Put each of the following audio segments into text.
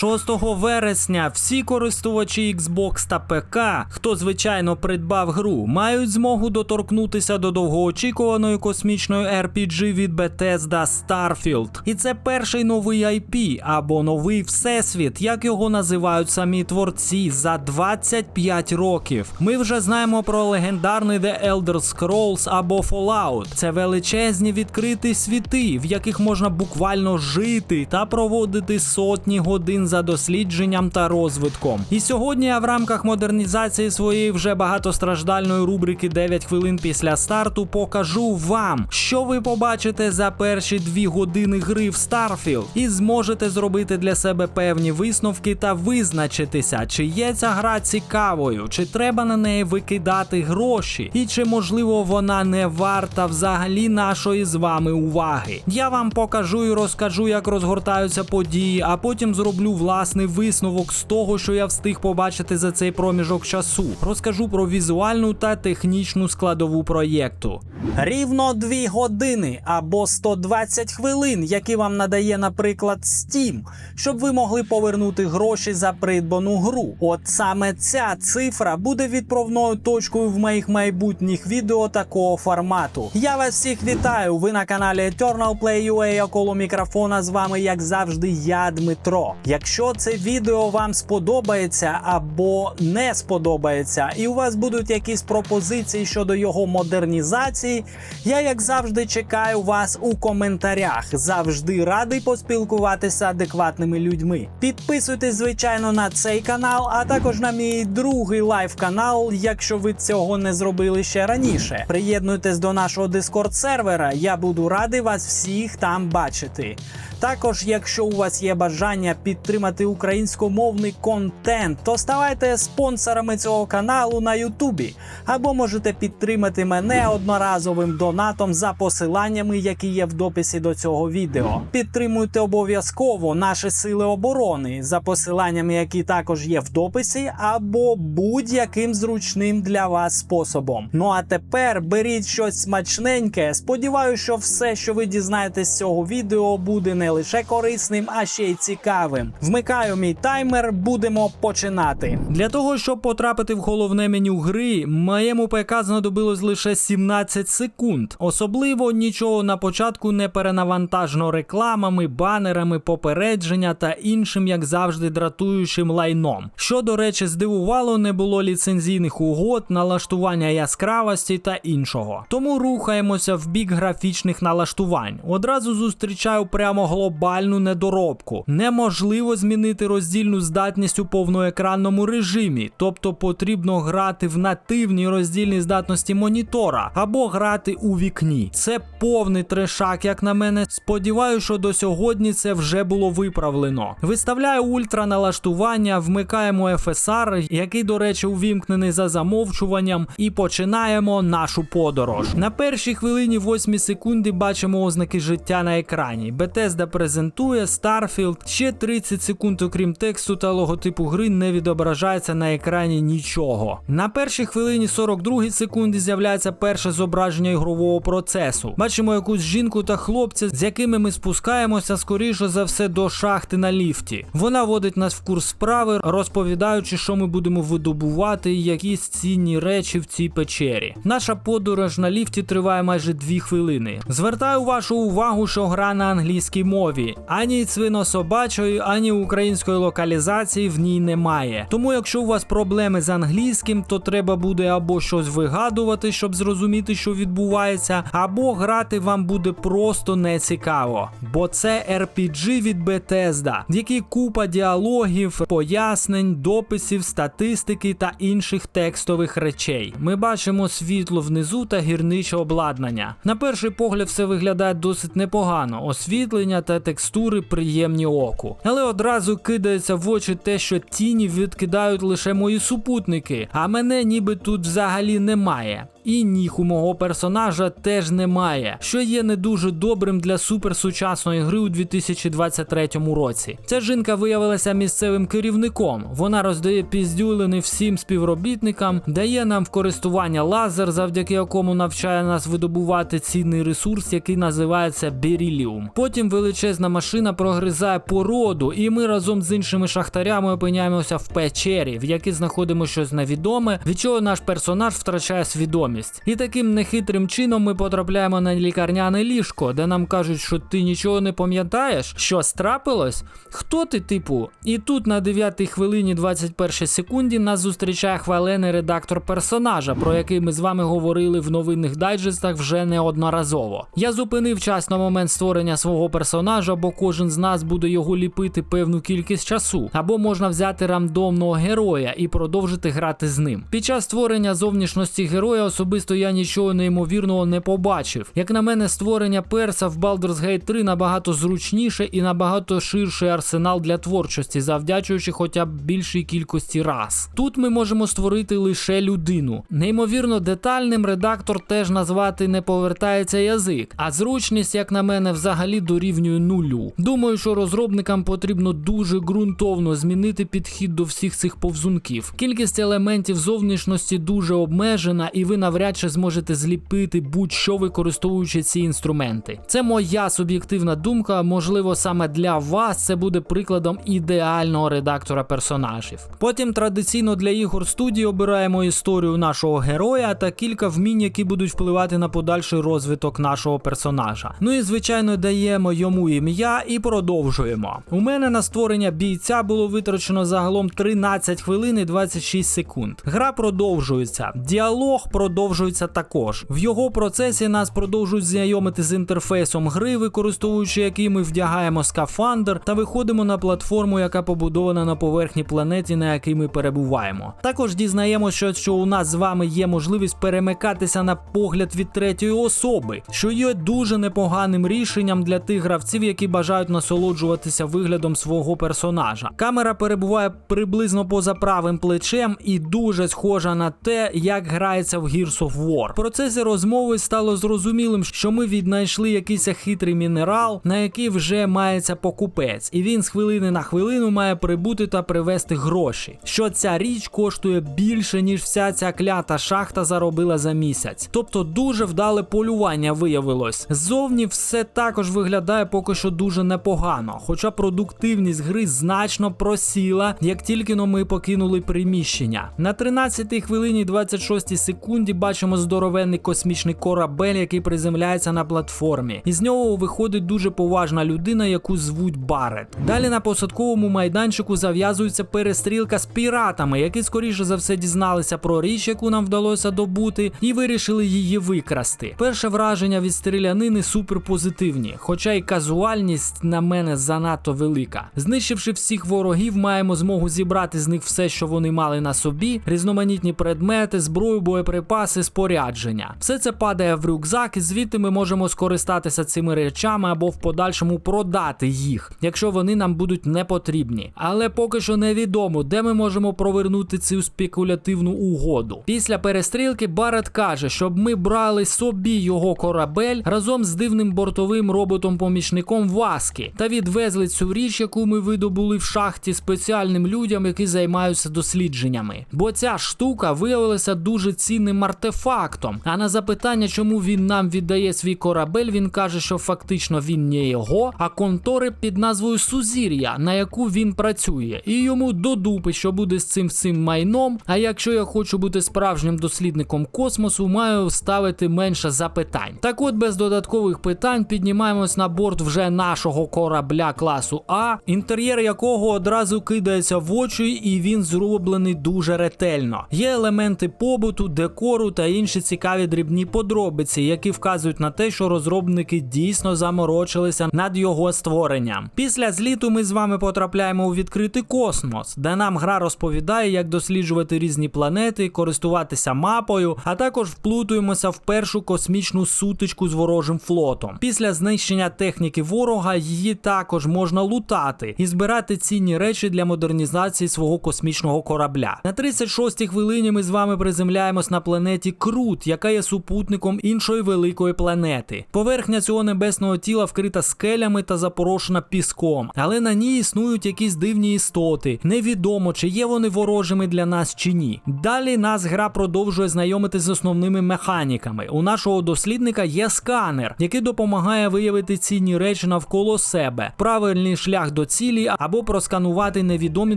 6 вересня всі користувачі Xbox та ПК, хто звичайно придбав гру, мають змогу доторкнутися до довгоочікуваної космічної RPG від Bethesda Starfield. І це перший новий IP або новий всесвіт, як його називають самі творці, за 25 років. Ми вже знаємо про легендарний The Elder Scrolls або Fallout. Це величезні відкриті світи, в яких можна буквально жити та проводити сотні годин за дослідженням та розвитком. І сьогодні я в рамках модернізації своєї вже багатостраждальної рубрики 9 хвилин після старту покажу вам, що ви побачите за перші дві години гри в Starfield, і зможете зробити для себе певні висновки та визначитися, чи є ця гра цікавою, чи треба на неї викидати гроші, і чи можливо вона не варта взагалі нашої з вами уваги. Я вам покажу і розкажу, як розгортаються події, а потім зроблю власний висновок з того, що я встиг побачити за цей проміжок часу. Розкажу про візуальну та технічну складову проєкту. Рівно 2 години або 120 хвилин, які вам надає, наприклад, Steam, щоб ви могли повернути гроші за придбану гру. От саме ця цифра буде відправною точкою в моїх майбутніх відео такого формату. Я вас всіх вітаю. Ви на каналі Eternal Play UA, около мікрофона з вами, як завжди, я Дмитро. Якщо це відео вам сподобається або не сподобається, і у вас будуть якісь пропозиції щодо його модернізації, я як завжди чекаю вас у коментарях. Завжди радий поспілкуватися з адекватними людьми. Підписуйтесь, звичайно, на цей канал, а також на мій другий лайв канал, якщо ви цього не зробили ще раніше. Приєднуйтесь до нашого дискорд сервера. Я буду радий вас всіх там бачити. Також, якщо у вас є бажання підтримати українськомовний контент, то ставайте спонсорами цього каналу на Ютубі, або можете підтримати мене одноразовим донатом за посиланнями, які є в дописі до цього відео. Підтримуйте обов'язково наші сили оборони за посиланнями, які також є в дописі, або будь-яким зручним для вас способом. Ну а тепер беріть щось смачненьке. Сподіваюся, що все, що ви дізнаєтесь з цього відео, буде не лише корисним, а ще й цікавим. Вмикаю мій таймер, будемо починати. Для того, щоб потрапити в головне меню гри, моєму ПК знадобилось лише 17 секунд. Особливо нічого на початку не перенавантажено рекламами, банерами, попередження та іншим, як завжди, дратуючим лайном. Що, до речі, здивувало, не було ліцензійних угод, налаштування яскравості та іншого. Тому рухаємося в бік графічних налаштувань. Одразу зустрічаю прямо глобальну недоробку. Неможливо змінити роздільну здатність у повноекранному режимі, тобто потрібно грати в нативній роздільній здатності монітора або грати у вікні. Це повний трешак, як на мене. Сподіваюся, що до сьогодні це вже було виправлено. Виставляю ультра налаштування, вмикаємо FSR, який, до речі, увімкнений за замовчуванням, і починаємо нашу подорож. На першій хвилині 8 секунди бачимо ознаки життя на екрані. Bethesda презентує Starfield. Ще 30 секунд, окрім тексту та логотипу гри, не відображається на екрані нічого. На першій хвилині 42 секунди з'являється перше зображення ігрового процесу. Бачимо якусь жінку та хлопця, з якими ми спускаємося скоріше за все до шахти на ліфті. Вона водить нас в курс справи, розповідаючи, що ми будемо видобувати і якісь цінні речі в цій печері. Наша подорож на ліфті триває майже 2 хвилини. Звертаю вашу увагу, що гра на англійській мові. Ані свинособачої, ані української локалізації в ній немає. Тому, якщо у вас проблеми з англійським, то треба буде або щось вигадувати, щоб зрозуміти, що відбувається, або грати вам буде просто не цікаво. Бо це RPG від Bethesda, в якій купа діалогів, пояснень, дописів, статистики та інших текстових речей. Ми бачимо світло внизу та гірниче обладнання. На перший погляд, все виглядає досить непогано. Освітлення та текстури приємні оку. Але одразу кидається в очі те, що тіні відкидають лише мої супутники, а мене ніби тут взагалі немає. І ніг у мого персонажа теж немає, що є не дуже добрим для суперсучасної гри у 2023 році. Ця жінка виявилася місцевим керівником. Вона роздає піздюлини всім співробітникам, дає нам в користування лазер, завдяки якому навчає нас видобувати цінний ресурс, який називається беріліум. Потім величезна машина прогризає породу, і ми разом з іншими шахтарями опиняємося в печері, в якій знаходимо щось невідоме, від чого наш персонаж втрачає свідомість. І таким нехитрим чином ми потрапляємо на лікарняне ліжко, де нам кажуть, що ти нічого не пам'ятаєш, що страпилось? Хто ти, типу? І тут на 9 хвилині 21 секунді нас зустрічає хвалений редактор персонажа, про який ми з вами говорили в новинних дайджестах вже неодноразово. Я зупинив час на момент створення свого персонажа, бо кожен з нас буде його ліпити певну кількість часу, або можна взяти рандомного героя і продовжити грати з ним. Під час створення зовнішності героя особисто я нічого неймовірного не побачив. Як на мене, створення перса в Baldur's Gate 3 набагато зручніше і набагато ширший арсенал для творчості, завдячуючи хоча б більшій кількості раз. Тут ми можемо створити лише людину. Неймовірно детальним редактор теж назвати не повертається язик, а зручність, як на мене, взагалі дорівнює нулю. Думаю, що розробникам потрібно дуже ґрунтовно змінити підхід до всіх цих повзунків. Кількість елементів зовнішності дуже обмежена, і ви навряд чи зможете зліпити будь-що використовуючи ці інструменти. Це моя суб'єктивна думка. Можливо, саме для вас це буде прикладом ідеального редактора персонажів. Потім традиційно для ігор студії обираємо історію нашого героя та кілька вмінь, які будуть впливати на подальший розвиток нашого персонажа. Ну і звичайно даємо йому ім'я і продовжуємо. У мене на створення бійця було витрачено загалом 13 хвилин і 26 секунд. Гра продовжується, діалог продовжується також. В його процесі нас продовжують знайомити з інтерфейсом гри, використовуючи який ми вдягаємо скафандр та виходимо на платформу, яка побудована на поверхні планеті, на якій ми перебуваємо. Також дізнаємося, що у нас з вами є можливість перемикатися на погляд від третьої особи, що є дуже непоганим рішенням для тих гравців, які бажають насолоджуватися виглядом свого персонажа. Камера перебуває приблизно поза правим плечем і дуже схожа на те, як грається в Gears of War. В процесі розмови стало зрозумілим, що ми віднайшли якийсь хитрий мінерал, на який вже мається покупець, і він з хвилини на хвилину має прибути та привезти гроші. Що ця річ коштує більше, ніж вся ця клята шахта заробила за місяць. Тобто дуже вдале полювання виявилось. Ззовні все також виглядає поки що дуже непогано, хоча продуктивність гри значно просіла, як тільки но ми покинули приміщення. На 13 хвилині 26 секунді бачимо здоровенний космічний корабель, який приземляється на платформі. Із нього виходить дуже поважна людина, яку звуть Барет. Далі на посадковому майданчику зав'язується перестрілка з піратами, які скоріше за все дізналися про річ, яку нам вдалося добути, і вирішили її викрасти. Перше враження від стрілянини суперпозитивні, хоча й казуальність на мене занадто велика. Знищивши всіх ворогів, маємо змогу зібрати з них все, що вони мали на собі, різноманітні предмети, зброю, боєприпаси, спорядження. Все це падає в рюкзак, і звідти ми можемо скористатися цими речами або в подальшому продати їх, якщо вони нам будуть не потрібні. Але поки що невідомо, де ми можемо провернути цю спекулятивну угоду. Після перестрілки Барет каже, щоб ми брали собі його корабель разом з дивним бортовим роботом-помічником Васкі та відвезли цю річ, яку ми видобули в шахті спеціальним людям, які займаються дослідженнями. Бо ця штука виявилася дуже цінним артефактом. А на запитання, чому він нам віддає свій корабель, він каже, що фактично він не його, а контори під назвою Сузір'я, на яку він працює, і йому до дупи, що буде з цим всім майном. А якщо я хочу бути справжнім дослідником космосу, маю ставити менше запитань. Так от без додаткових питань піднімаємось на борт вже нашого корабля класу А, інтер'єр якого одразу кидається в очі, і він зроблений дуже ретельно. Є елементи побуту, декору та інші цікаві дрібні подробиці, які вказують на те, що розробники дійсно заморочилися над його створенням. Після зліту ми з вами потрапляємо у відкритий космос, де нам гра розповідає, як досліджувати різні планети, користуватися мапою, а також вплутуємося в першу космічну сутичку з ворожим флотом. Після знищення техніки ворога її також можна лутати і збирати цінні речі для модернізації свого космічного корабля. На 36-й хвилині ми з вами приземляємось на планеті планеті Крут, яка є супутником іншої великої планети. Поверхня цього небесного тіла вкрита скелями та запорошена піском, але на ній існують якісь дивні істоти. Невідомо, чи є вони ворожими для нас чи ні. Далі нас гра продовжує знайомити з основними механіками. У нашого дослідника є сканер, який допомагає виявити цінні речі навколо себе, правильний шлях до цілі або просканувати невідомі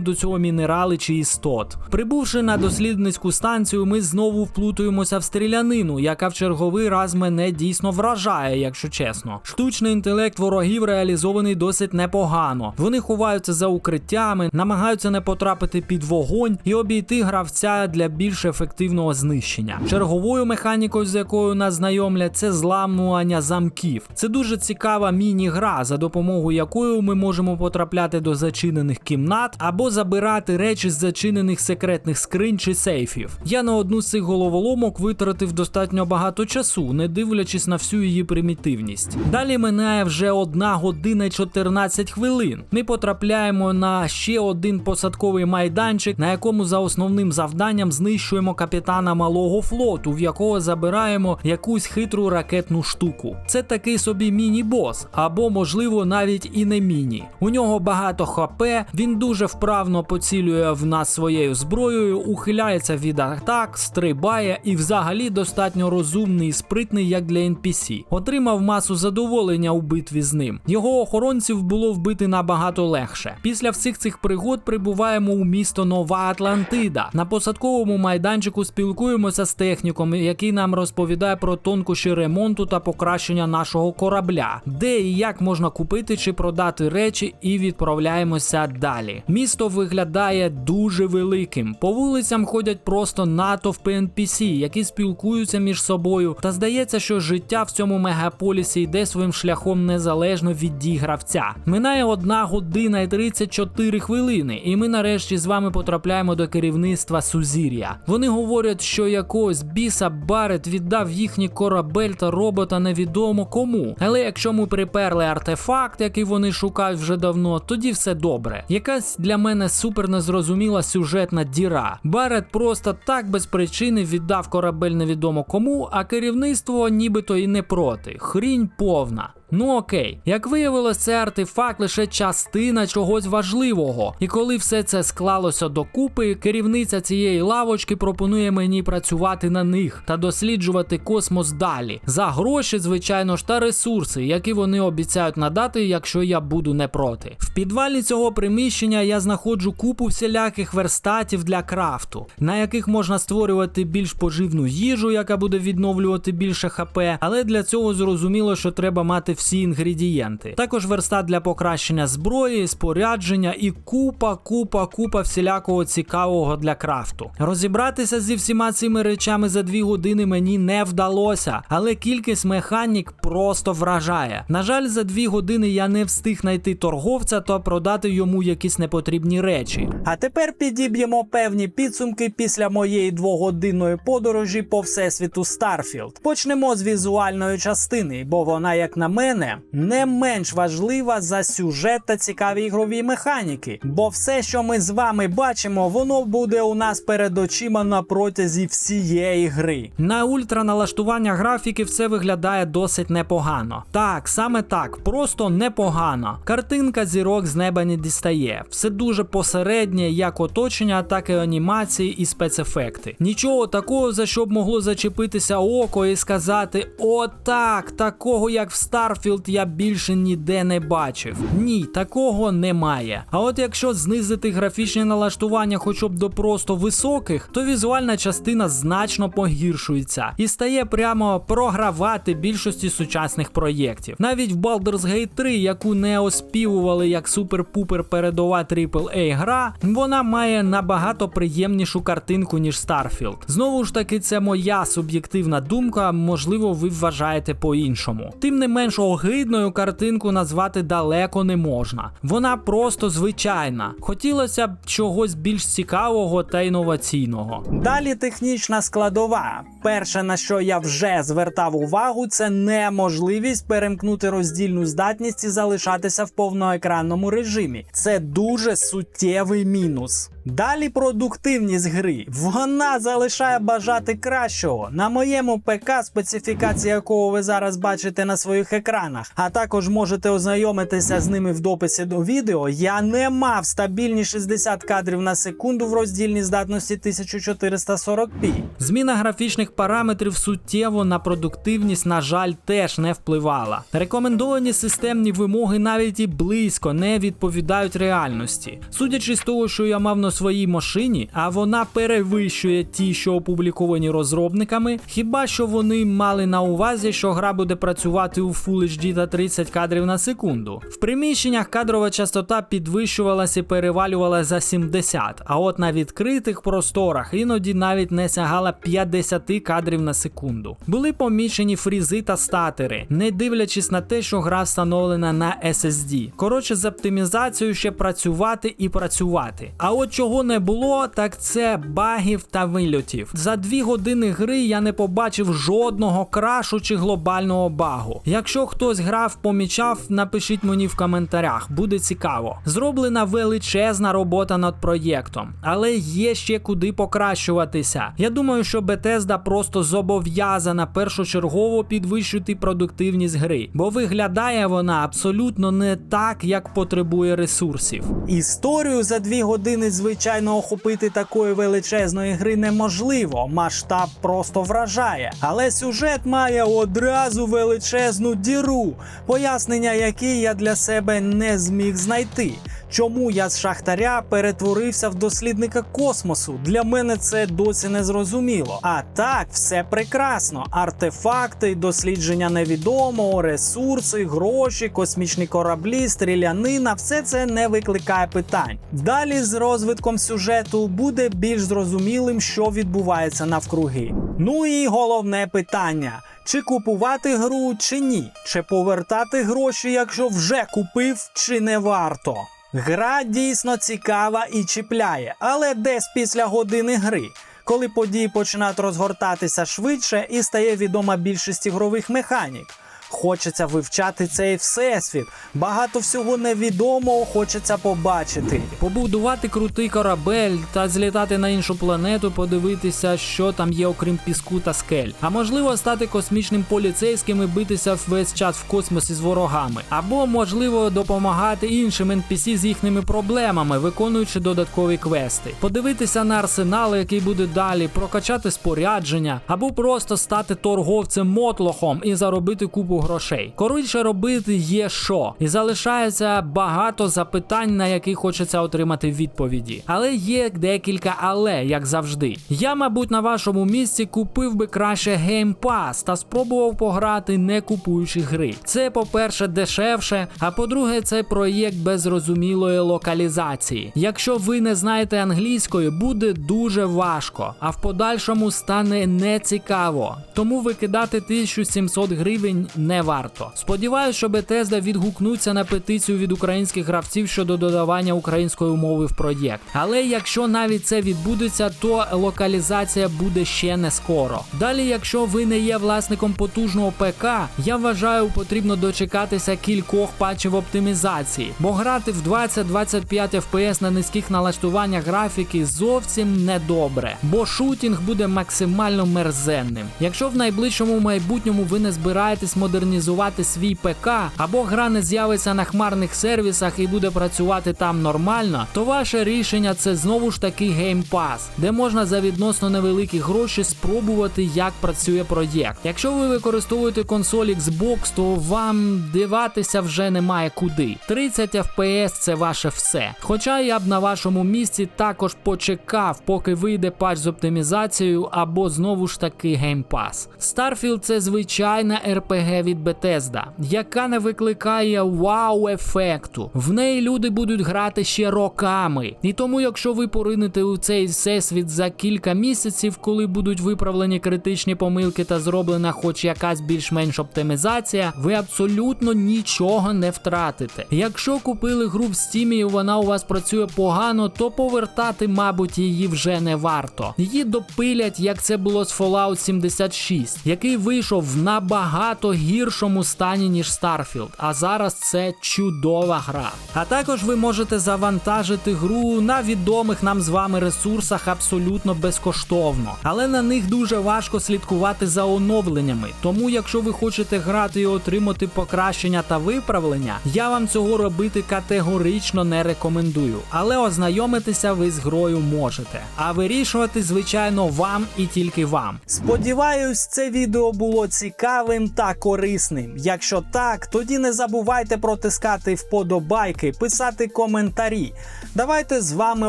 до цього мінерали чи істот. Прибувши на дослідницьку станцію, ми знову вплутуємося в стрілянину, яка в черговий раз мене дійсно вражає, якщо чесно. Штучний інтелект ворогів реалізований досить непогано. Вони ховаються за укриттями, намагаються не потрапити під вогонь і обійти гравця для більш ефективного знищення. Черговою механікою, з якою нас знайомлять, це зламування замків. Це дуже цікава міні-гра, за допомогою якої ми можемо потрапляти до зачинених кімнат або забирати речі з зачинених секретних скринь чи сейфів. Я на одну з цих головоломок витратив достатньо багато часу, не дивлячись на всю її примітивність. Далі минає вже одна година 14 хвилин. Ми потрапляємо на ще один посадковий майданчик, на якому за основним завданням знищуємо капітана малого флоту, в якого забираємо якусь хитру ракетну штуку. Це такий собі міні-бос, або можливо навіть і не міні. У нього багато ХП, він дуже вправно поцілює в нас своєю зброєю, ухиляється від атак, стрибає і взагалі достатньо розумний і спритний, як для NPC. Отримав масу задоволення у битві з ним. Його охоронців було вбити набагато легше. Після всіх цих пригод прибуваємо у місто Нова Атлантида. На посадковому майданчику спілкуємося з техніком, який нам розповідає про тонкощі ремонту та покращення нашого корабля, де і як можна купити чи продати речі, і відправляємося далі. Місто виглядає дуже великим. По вулицям ходять просто натовпи NPC, які спілкуються між собою. Та здається, що життя в цьому мегаполісі йде своїм шляхом незалежно від дій гравця. Минає одна година і 34 хвилини, і ми нарешті з вами потрапляємо до керівництва Сузір'я. Вони говорять, що якогось біса Барет віддав їхній корабель та робота невідомо кому. Але якщо ми приперли артефакт, який вони шукають вже давно, тоді все добре. Якась для мене супер незрозуміла сюжетна діра. Барет просто так без причини віддав корабель невідомо кому, а керівництво нібито і не проти. Хрінь повна. Ну окей, як виявилось, це артефакт лише частина чогось важливого. І коли все це склалося докупи, керівниця цієї лавочки пропонує мені працювати на них та досліджувати космос далі за гроші, звичайно ж, та ресурси, які вони обіцяють надати, якщо я буду не проти. В підвалі цього приміщення я знаходжу купу всіляких верстатів для крафту, на яких можна створювати більш поживну їжу, яка буде відновлювати більше ХП, але для цього зрозуміло, що треба мати інгредієнти. Також верстат для покращення зброї, спорядження і купа, купа, купа всілякого цікавого для крафту. Розібратися зі всіма цими речами за дві години мені не вдалося, але кількість механік просто вражає. На жаль, за дві години я не встиг знайти торговця та продати йому якісь непотрібні речі. А тепер підіб'ємо певні підсумки після моєї двогодинної подорожі по всесвіту Старфілд. Почнемо з візуальної частини, бо вона, як на мене, не менш важлива за сюжет та цікаві ігрові механіки. Бо все, що ми з вами бачимо, воно буде у нас перед очима на протязі всієї гри. На ультраналаштування графіки все виглядає досить непогано. Так, саме так, просто непогано. Картинка зірок з неба не дістає. Все дуже посереднє, як оточення, так і анімації і спецефекти. Нічого такого, за що б могло зачепитися око і сказати: О, так, такого як в Starfield я більше ніде не бачив. Ні, такого немає. А от якщо знизити графічні налаштування хоча б до просто високих, то візуальна частина значно погіршується і стає прямо програвати більшості сучасних проєктів. Навіть в Baldur's Gate 3, яку не оспівували як супер-пупер передова AAA гра, вона має набагато приємнішу картинку, ніж Starfield. Знову ж таки, це моя суб'єктивна думка, можливо, ви вважаєте по-іншому. Тим не менш огидною картинку назвати далеко не можна. Вона просто звичайна. Хотілося б чогось більш цікавого та інноваційного. Далі технічна складова. Перше, на що я вже звертав увагу, це неможливість перемкнути роздільну здатність і залишатися в повноекранному режимі. Це дуже суттєвий мінус. Далі продуктивність гри. Вона залишає бажати кращого. На моєму ПК, специфікація якого ви зараз бачите на своїх екранах, а також можете ознайомитися з ними в дописі до відео. Я не мав стабільні 60 кадрів на секунду в роздільній здатності 1440p. Зміна графічних параметрів суттєво на продуктивність, на жаль, теж не впливала. Рекомендовані системні вимоги навіть і близько не відповідають реальності. Судячи з того, що я мав на своїй машині, а вона перевищує ті, що опубліковані розробниками, хіба що вони мали на увазі, що гра буде працювати у Full HD та 30 кадрів на секунду. В приміщеннях кадрова частота підвищувалася і перевалювала за 70, а от на відкритих просторах іноді навіть не сягала 50 кадрів на секунду. Були помічені фрізи та статери, не дивлячись на те, що гра встановлена на SSD. Коротше, з оптимізацією ще працювати і працювати. А от чого не було, так це багів та вильотів. За дві години гри я не побачив жодного крашу чи глобального багу. Якщо хтось грав, помічав, напишіть мені в коментарях, буде цікаво. Зроблена величезна робота над проєктом, але є ще куди покращуватися. Я думаю, що Bethesda просто зобов'язана першочергово підвищити продуктивність гри, бо виглядає вона абсолютно не так, як потребує ресурсів. Історію за дві години, звичайно, охопити такої величезної гри неможливо. Масштаб просто вражає. Але сюжет має одразу величезну діру, пояснення якій я для себе не зміг знайти. Чому я з шахтаря перетворився в дослідника космосу? Для мене це досі не зрозуміло. А так, все прекрасно: артефакти, дослідження невідомого, ресурси, гроші, космічні кораблі, стрілянина все це не викликає питань. Далі з розвитком сюжету буде більш зрозумілим, що відбувається навкруги. Ну і головне питання. Чи купувати гру, чи ні? Чи повертати гроші, якщо вже купив, чи не варто? Гра дійсно цікава і чіпляє, але десь після години гри, коли події починають розгортатися швидше і стає відома більшість ігрових механік. Хочеться вивчати цей всесвіт. Багато всього невідомого хочеться побачити. Побудувати крутий корабель та злітати на іншу планету, подивитися, що там є, окрім піску та скель. А можливо, стати космічним поліцейським і битися весь час в космосі з ворогами. Або можливо допомагати іншим NPC з їхніми проблемами, виконуючи додаткові квести. Подивитися на арсенал, який буде далі, прокачати спорядження, або просто стати торговцем мотлохом і заробити купу грошей. Коротше, робити є що, і залишається багато запитань, на які хочеться отримати відповіді. Але є декілька але, як завжди. Я, мабуть, на вашому місці купив би краще Game Pass та спробував пограти, не купуючи гри. Це, по-перше, дешевше, а по-друге, це проєкт без зрозумілої локалізації. Якщо ви не знаєте англійської, буде дуже важко, а в подальшому стане нецікаво. Тому викидати 1700 гривень не варто. Сподіваюсь, що Bethesda відгукнуться на петицію від українських гравців щодо додавання української мови в проєкт. Але якщо навіть це відбудеться, то локалізація буде ще не скоро. Далі, якщо ви не є власником потужного ПК, я вважаю, потрібно дочекатися кількох патчів оптимізації, бо грати в 20-25 FPS на низьких налаштуваннях графіки зовсім не добре, бо шутінг буде максимально мерзенним. Якщо в найближчому майбутньому ви не збираєтесь модернізувати свій ПК, або гра не з'явиться на хмарних сервісах і буде працювати там нормально, то ваше рішення це знову ж таки Game Pass, де можна за відносно невеликі гроші спробувати, як працює проєкт. Якщо ви використовуєте консоль Xbox, то вам диватися вже немає куди. 30 FPS це ваше все. Хоча я б на вашому місці також почекав, поки вийде патч з оптимізацією, або знову ж таки Game Pass. Starfield це звичайна RPG від Bethesda, яка не викликає вау-ефекту. В неї люди будуть грати ще роками. І тому, якщо ви поринете у цей всесвіт за кілька місяців, коли будуть виправлені критичні помилки та зроблена хоч якась більш-менш оптимізація, ви абсолютно нічого не втратите. Якщо купили гру в Steam і вона у вас працює погано, то повертати, мабуть, її вже не варто. Її допилять, як це було з Fallout 76, який вийшов набагато гіршій гіршому стані, ніж Starfield, а зараз це чудова гра. А також ви можете завантажити гру на відомих нам з вами ресурсах абсолютно безкоштовно. Але на них дуже важко слідкувати за оновленнями. Тому, якщо ви хочете грати і отримати покращення та виправлення, я вам цього робити категорично не рекомендую. Але ознайомитися ви з грою можете. А вирішувати, звичайно, вам і тільки вам. Сподіваюсь, це відео було цікавим та корисним. Якщо так, тоді не забувайте протискати вподобайки, писати коментарі. Давайте з вами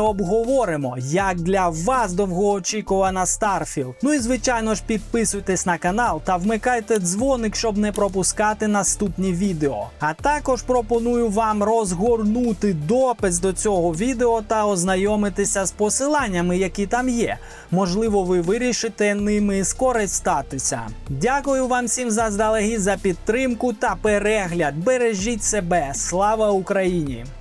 обговоримо, як для вас довгоочікувана Starfield. Ну і звичайно ж підписуйтесь на канал та вмикайте дзвоник, щоб не пропускати наступні відео. А також пропоную вам розгорнути допис до цього відео та ознайомитися з посиланнями, які там є. Можливо, ви вирішите ними скористатися. Дякую вам всім заздалегідь за підтримку та перегляд. Бережіть себе. Слава Україні!